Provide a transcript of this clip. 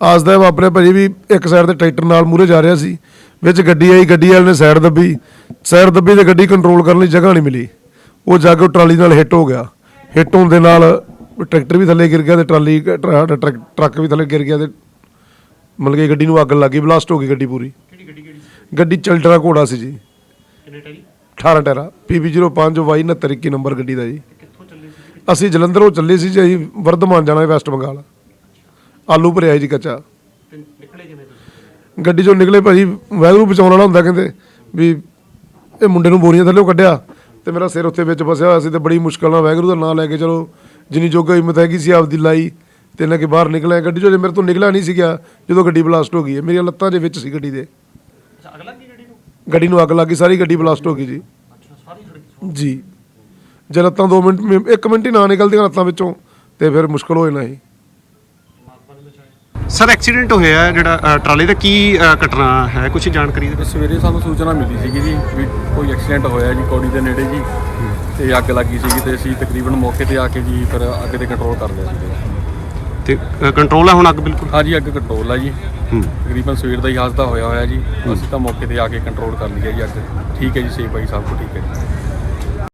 ਆਸਦਾ ਵਾਪਰਿਆ ਭਾਜੀ ਵੀ ਇੱਕ ਸਾਈਡ ਤੇ ਟਰੈਕਟਰ ਨਾਲ ਮੂਰੇ ਜਾ ਰਿਹਾ ਸੀ ਵਿੱਚ ਗੱਡੀ ਆਈ ਗੱਡੀ ਵਾਲੇ ਨੇ ਸਾਈਡ ਦੱਬੀ। ਸਾਈਡ ਦੱਬੀ ਤੇ ਗੱਡੀ ਕੰਟਰੋਲ ਕਰਨ ਲਈ ਜਗ੍ਹਾ ਨਹੀਂ ਮਿਲੀ। ਉਹ ਜਾ ਕੇ ਟਰਾਲੀ ਨਾਲ ਹਿੱਟ ਹੋ ਗਿਆ। ਹਿੱਟ ਹੋਣ ਦੇ ਨਾਲ ਟਰੈਕਟਰ ਵੀ ਥੱਲੇ ਗਿਰ ਗਿਆ ਤੇ ਟਰਾਲੀ ਟਰੱਕ ਵੀ ਥੱਲੇ ਗਿਰ ਗਿਆ ਤੇ ਮਤਲਬ ਕਿ ਗੱਡੀ ਨੂੰ ਅੱਗ ਲੱਗ ਗਈ ਬਲਾਸਟ ਹੋ ਗਈ ਗੱਡੀ ਪੂਰੀ। ਕਿਹੜੀ ਗੱਡੀ ਕਿਹੜੀ ਗੱਡੀ ਚਲਟਰਾ ਘੋੜਾ ਸੀ ਜੀ। ਕਿੰਨੇ ਟਾਈ 18 ਟੈਰਾ PB05 ਵਾਈ 69 ਨੰਬਰ ਗੱਡੀ ਦਾ ਜੀ। ਕਿੱਥੋਂ ਚੱਲੇ ਸੀ? ਅਸੀਂ ਜਲੰਧਰੋਂ ਚੱਲੇ ਸੀ ਜੀ ਅਸੀਂ ਵਰਧਮਾਨ ਜਾਣਾ ਹੈ ਵੈਸਟ ਬੰਗਾਲ। ਆਲੂ ਭਰਿਆ ਜੀ ਕੱਚਾ। ਤੇ ਨਿਕਲੇ ਕਿਵੇਂ ਤੁਸੀਂ? ਗੱਡੀ ਚੋਂ ਨਿਕਲੇ ਭਾਜੀ ਵੈਗਰੂ ਬਚਾਉਣ ਵਾਲਾ ਹੁੰਦਾ ਕਹਿੰਦੇ ਵੀ ਇਹ ਮੁੰਡੇ ਨੂੰ ਬੋਰੀਆਂ ਥੱਲੇ ਕੱਢਿਆ ਤੇ ਮੇਰਾ ਸਿਰ ਉੱਥੇ ਵਿੱਚ ਫਸਿਆ ਹੋਇਆ ਸੀ ਤੇ ਬੜੀ ਮੁਸ਼ਕਲ ਨਾਲ ਵੈਗਰੂ ਦਾ ਨਾਂ ਲੈ ਕੇ ਚਲੋ ਜਿੰਨੀ ਜੋਗਾ ਹਿੰਮਤ ਹੈਗੀ ਸੀ ਆਪਦੀ ਲਾਈ ਤੇ ਇਹਨਾਂ ਕੇ ਬਾਹਰ ਨਿਕਲਿਆ। ਗੱਡੀ ਚੋਂ ਜੇ ਮੇਰੇ ਤੋਂ ਨਿਕਲਿਆ ਨਹੀਂ ਸੀ ਗਿਆ ਜਦੋਂ ਗੱਡੀ ਬਲਾਸਟ ਹੋ ਗਈ ਹੈ। ਮੇਰੀਆਂ ਲੱਤਾਂ ਦੇ ਵਿੱਚ ਸੀ ਗੱਡੀ ਦੇ। ਅੱਛਾ ਅਗਲਾ ਕੀ ਗੱਡੀ ਨੂੰ? ਗੱਡੀ ਨੂੰ ਅੱਗ ਲੱਗ ਗਈ ਸਾਰੀ ਗੱਡੀ ਬਲਾਸਟ ਹੋ ਗਈ ਜੀ। ਅੱਛਾ ਸਾਰੀ ਸੜਕ ਜੀ। ਜੇ ਲੱਤਾਂ 2 ਮਿੰਟ 1 ਮਿੰਟ ਹੀ ਨਾ ਨਿਕਲਦੀਆਂ ਲੱਤਾਂ ਵਿੱਚੋਂ ਤੇ ਫਿਰ ਮੁਸ਼ਕਲ ਹੋ ਜਾਣਾ ਸੀ। ਸਰ ਐਕਸੀਡੈਂਟ ਹੋਇਆ ਹੈ ਜਿਹੜਾ ਅ, ਟਰਾਲੇ ਦਾ ਕੀ ਅ, ਘਟਨਾ ਹੈ? ਕੁਝ ਜਾਣਕਾਰੀ ਦੇ ਸਵੇਰੇ ਸਾਨੂੰ ਸੂਚਨਾ ਮਿਲੀ ਸੀਗੀ ਜੀ ਵੀ ਕੋਈ ਐਕਸੀਡੈਂਟ ਹੋਇਆ ਜੀ ਕੌੜੀ ਦੇ ਨੇੜੇ ਜੀ। ਤੇ ਅੱਗ ਲੱਗੀ ਸੀਗੀ ਤੇ ਅਸੀਂ ਤਕਰੀਬਨ ਮੌਕੇ ਤੇ ਆ ਕੇ ਜੀ ਫਿਰ ਅੱਗ ਤੇ ਕੰਟਰੋਲ ਕਰ ਲਿਆ ਸੀਗਾ। ਤੇ ਕੰਟਰੋਲ ਹੈ ਹੁਣ ਅੱਗ ਬਿਲਕੁਲ? ਹਾਂਜੀ ਅੱਗ ਕੰਟਰੋਲ ਆ ਜੀ। ਹੂੰ। ਤਕਰੀਬਨ ਸਵੇਰ ਦਾ ਹੀ ਹਾਦਸਾ ਹੋਇਆ ਹੋਇਆ ਜੀ। ਅਸੀਂ ਤਾਂ ਮੌਕੇ ਤੇ ਆ ਕੇ ਕੰਟਰੋਲ ਕਰ ਲਿਆ ਜੀ ਅੱਗ। ਠੀਕ ਹੈ ਜੀ ਸੇਫ ਹੈ ਜੀ ਸਭ ਕੁਝ ਠੀਕ ਹੈ ਜੀ।